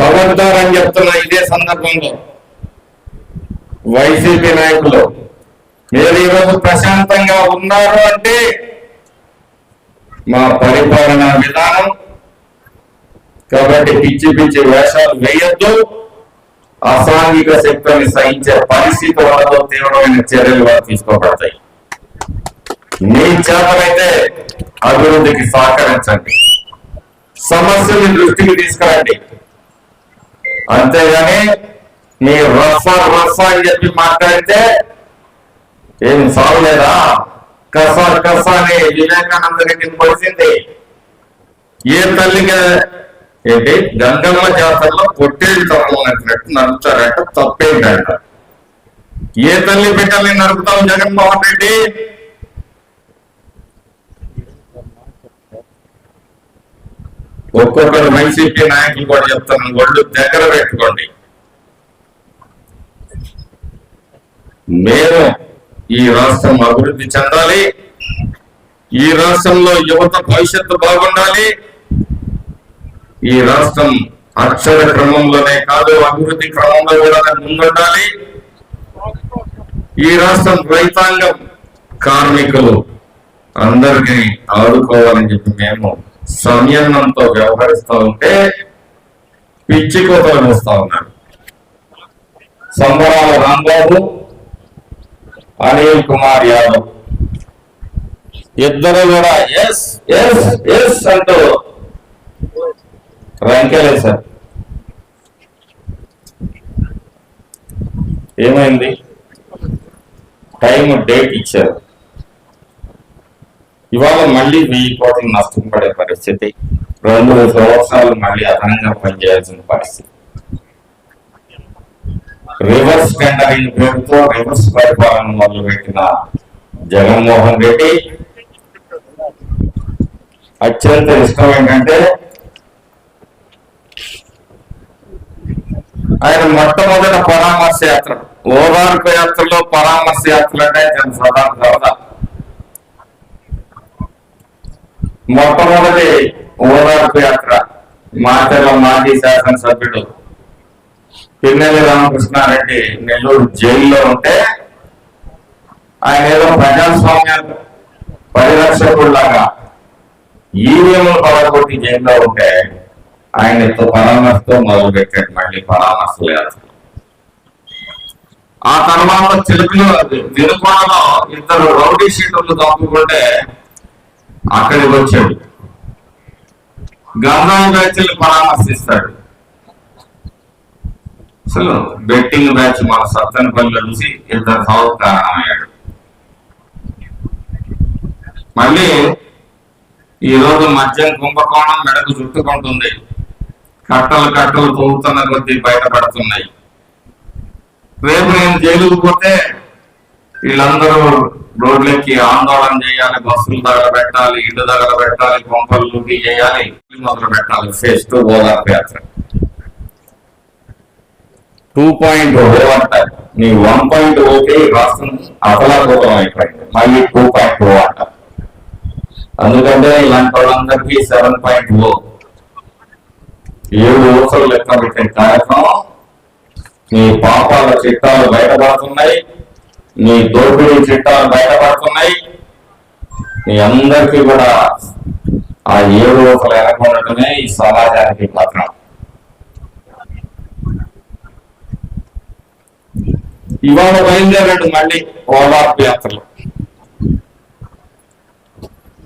ఖబర్దార్ అని చెప్తున్నా ఇదే సందర్భంలో వైసీపీ నాయకులు మీరు ఈరోజు ప్రశాంతంగా ఉన్నారు అంటే మా పరిపాలన విధానం కాబట్టి పిచ్చి పిచ్చి వేషాలు వేయొద్దు. అసాంఘిక శక్తుల్ని సహించే పరిస్థితి వాళ్ళతో తీవ్రమైన చర్యలు వారు తీసుకోబడతాయి. మీ చేతనైతే అభివృద్ధికి సహకరించండి. సమస్యని దృష్టికి తీసుకురండి. అంతేగాని మీ రఫ రఫ అని చెప్పి మాట్లాడితే ఏం సాగలేదా? కస కస అని వివేకానంద రెడ్డిని పొడిచింది ఏ తల్లిగా ఏంటి? గంగమ్మ జాతరలో పొట్టేళ్ళు తప్పనట్టు నడుపుతారంట తప్పేంటంట. ఏ తల్లి బిడ్డల్ని నడుపుతాం జగన్మోహన్ రెడ్డి? ఒక్కొక్కరు వైసీపీ నాయకులు కూడా చెప్తాను. ఒళ్ళు దగ్గర పెట్టుకోండి. మేము ఈ రాష్ట్రం అభివృద్ధి చెందాలి. ఈ రాష్ట్రంలో యువత భవిష్యత్తు బాగుండాలి. ఈ రాష్ట్రం అక్షర క్రమంలోనే కాదు అభివృద్ధి క్రమంలో కూడా ముందుండాలి. ఈ రాష్ట్రం రైతాంగం కార్మికులు అందరినీ ఆదుకోవాలని చెప్పి మేము సంయమనంతో వ్యవహరిస్తూ ఉంటే పిచ్చి కోతలు వస్తా ఉన్నారు సంబరాల రాంబాబు అనిల్ కుమార్ యాదవ్. ఇద్దరు కూడా ఎస్ ఎస్ ఎస్ అంటూ రంకెలేశారు ఏమైంది? టైం డేట్ ఇచ్చారు. ఇవాళ మళ్ళీ వెయ్యి కోట్లు నష్టం పడే పరిస్థితి. రెండు సంవత్సరాలు మళ్ళీ అదనంగా పనిచేయాల్సిన పరిస్థితి. రివర్స్ టెండరింగ్ పేరుతో రివర్స్ పరిపాలన మొదలుపెట్టిన జగన్మోహన్ రెడ్డి అత్యంత ఇష్టం ఏంటంటే ఆయన మొట్టమొదటి పరామర్శ యాత్ర ఓదార్పు యాత్రలో పరామర్శ యాత్ర అంటే సదా సరదా మొట్టమొదటి ఓదార్పు యాత్ర మాచర్ల మాజీ శాసనసభ్యుడు పిన్నెల్లి రామకృష్ణారెడ్డి నెల్లూరు జైల్లో ఉంటే ఆయన ఏదో ప్రజాస్వామ్య పరిరక్షకుల్లాగా ఈవీఎంలు పడగొట్టి జైల్లో ఉంటే ఆయనతో పరామర్శతో మొదలు పెట్టాడు మళ్ళీ పరామర్శలు యాత్ర. ఆ తర్వాత చిలుకలు వినుకొండలో ఇద్దరు రౌడీ షీటర్లు తప్పుకుంటే అక్కడికి వచ్చాడు. గంధాయి బ్యాచ్లు పరామర్శిస్తాడు. అసలు బెట్టింగ్ బ్యాచ్ మన సత్తెనపల్లిలో చూసి ఇద్దరు సౌత్ కారణమయ్యాడు మళ్ళీ ఈ రోజు మద్యం కుంభకోణం మెడకు చుట్టుకుంటుంది. కట్టలు కట్టలు తోగుతున్న కొద్దీ బయటపడుతున్నాయి రేపు నేను జైలుకు పోతే వీళ్ళందరూ రోడ్లకి ఆందోళన చేయాలి బస్సులు తగలబెట్టాలి ఇల్లు తగలబెట్టాలి కొంపలు లూటి చేయాలి మొదలు పెట్టాలి. ఫేస్ టూ ఓదార్పు యాత్ర. టూ పాయింట్ ఓ అంటారు. నీ వన్ పాయింట్ ఓకే రాష్ట్రం అతలాకుతం అయిపోయింది. మళ్ళీ టూ పాయింట్ ఓ అంట అందుకంటే ఇలాంటి వాళ్ళందరికీ సెవెన్ పాయింట్ ఓ ఏడు ఓసలు లెక్క పెట్టే కార్యక్రమం నీ పాపాల చిట్టాలు బయటపడుతున్నాయి. నీ దోపిడీ చిట్టాలు బయటపడుతున్నాయి. నీ అందరికీ కూడా ఆ ఏడు ఒకరు ఎనకుండటమే ఈ సమాజానికి పత్రం. ఇవాళ బయలుదేరాడు మళ్ళీ ఓదార్పు యాత్రలు.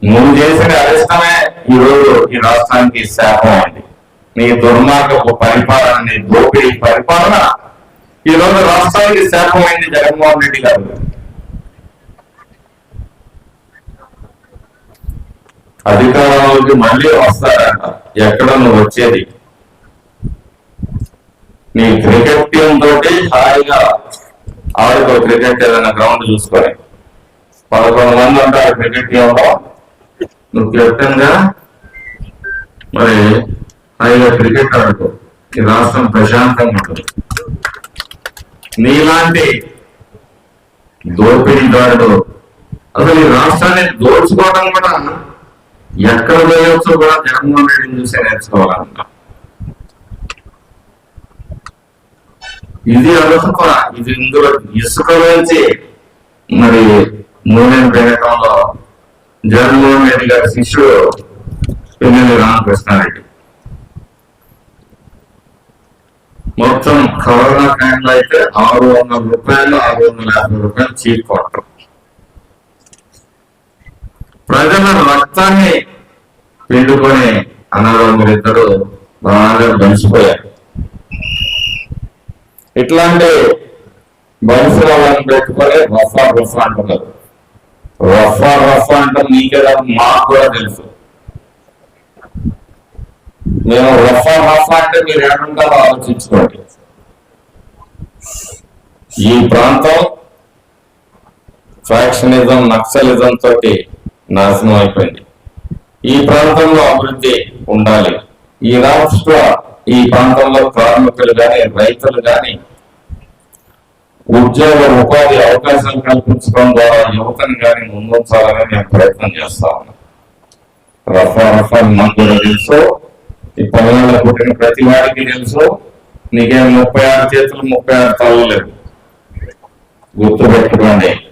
నువ్వు చేసిన అరిష్టమే ఈ రోజు ఈ రాష్ట్రానికి శాపం అయింది నీ దుర్మార్గపు పరిపాలన నీ దోపిడీ పరిపాలన ఈ రోజు రాష్ట్రానికి శాపమైంది జగన్మోహన్ రెడ్డి గారు. అధికారంలోకి మళ్ళీ వస్తారంట. ఎక్కడ నువ్వు వచ్చేది? నీ క్రికెట్ టీం తోటి హాయిగా ఆడుకో క్రికెట్ ఏదైనా గ్రౌండ్ చూసుకొని. పదకొండు మంది ఉంటారు క్రికెట్ టీంలో నువ్వు కెప్టెన్గా మరి హాయిగా క్రికెట్ ఆడుకో. ఈ రాష్ట్రం ప్రశాంతంగా ఉంటుంది. నీలాంటి దోపిడీదారుడు అసలు ఈ రాష్ట్రాన్ని దోచుకోవడం కూడా ఎక్కడ వేయొచ్చో కూడా జగన్మోహన్ రెడ్డిని చూసే నేర్చుకోవాలంట. ఇది అదొక ఇది ఇందులో ఇసుక నుంచి మరి నూనెను పెరగటంలో జగన్మోహన్ రెడ్డి గారి శిష్యుడు పిన్నెల్లి రామకృష్ణారెడ్డి. మొత్తం కరోనా టైంలో అయితే ఆరు వందల రూపాయలు ఆరు వందల యాభై రూపాయలు చీప్ కొట్టం ప్రజల రక్తాన్ని పిండుకొని అన్నదమ్ములు ఇద్దరు బాగా బలిసిపోయారు ఇట్లాంటి బలిసిన పెట్టుకొని రఫా రఫా అంటున్నారు. రఫా రఫా అంటే మీకే మాకు కూడా తెలుసు. నేను రఫా రఫా అంటే మీరు ఏమంటారో ఆలోచించుకోండి. ఈ ప్రాంతం ఫ్యాక్షనిజం నక్సలిజం తోటి నాశనం అయిపోయింది. ఈ ప్రాంతంలో అభివృద్ధి ఉండాలి. ఈ రాష్ట్ర ఈ ప్రాంతంలో కార్మికులు కానీ రైతులు కానీ ఉద్యోగ ఉపాధి అవకాశాలు కల్పించడం ద్వారా యువతను గాని ముందుంచాలని నేను ప్రయత్నం చేస్తా ఉన్నాను రఫా రఫా మందులు కూడా తెలుసు ఈ పొలంలో పుట్టిన ప్రతి వాడికి తెలుసు నీకేం ముప్పై ఆరు చేతులు ముప్పై ఆరు తలలు లేవు. గుర్తుపెట్టుకోండి.